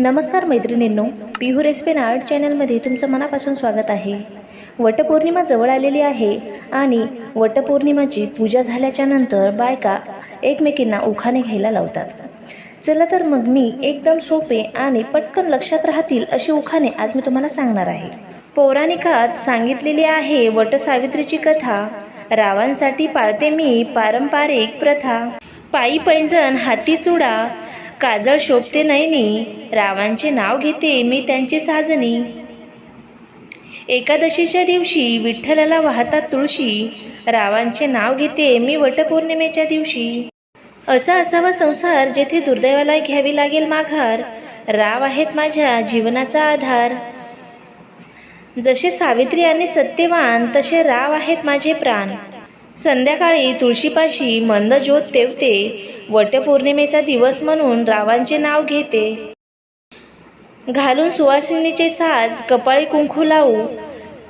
नमस्कार मैत्रिणींनो पिहू recipe art चॅनलमध्ये तुमचं मनापासून स्वागत आहे. वटपौर्णिमा जवळ आलेली आहे आणि वटपौर्णिमाची पूजा झाल्याच्यानंतर बायका एकमेकींना उखाणे घ्यायला लावतात. चला तर मग मी एकदम सोपे आणि पटकन लक्षात राहतील अशी उखाणे आज मी तुम्हाला सांगणार आहे. पौराणिकात सांगितलेली आहे वटसावित्रीची कथा रावांसाठी पाळते मी पारंपरिक प्रथा. पायी पैंजण हाती चुडा काजळ शोभते नयनी रावांचे नाव घेते मी त्यांची साजनी. एकादशीच्या दिवशी विठ्ठलाला वाहतात तुळशी. रावांचे नाव घेते मी वटपौर्णिमेच्या दिवशी. असा असावा संसार जेथे दुर्दैवाला घ्यावी लागेल माघार. राव आहेत माझ्या जीवनाचा आधार. जसे सावित्री आणि सत्यवान तसे राव आहेत माझे प्राण. संध्याकाळी तुळशीपाशी मंद ज्योत तेवते वटपौर्णिमेचा दिवस म्हणून रावांचे नाव घेते. घालून सुवासिनीचे साज कपाळी कुंकू लावू.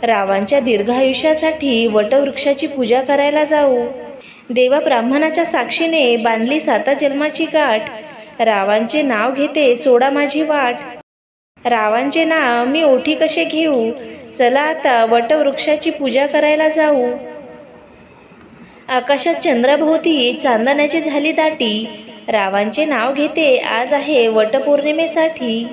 रावांच्या दीर्घायुष्यासाठी वटवृक्षाची पूजा करायला जाऊ. देवा ब्राह्मणाच्या साक्षीने बांधली साता जन्माची गाठ. रावांचे नाव घेते सोडा माझी वाट. रावांचे नाव मी ओठी कसे घेऊ? चला आता वटवृक्षाची पूजा करायला जाऊ. आकाशात चंद्राभोवती चांदण्याची झाली दाटी. रावांचे नाव घेते आज आहे वटपौर्णिमेसाठी.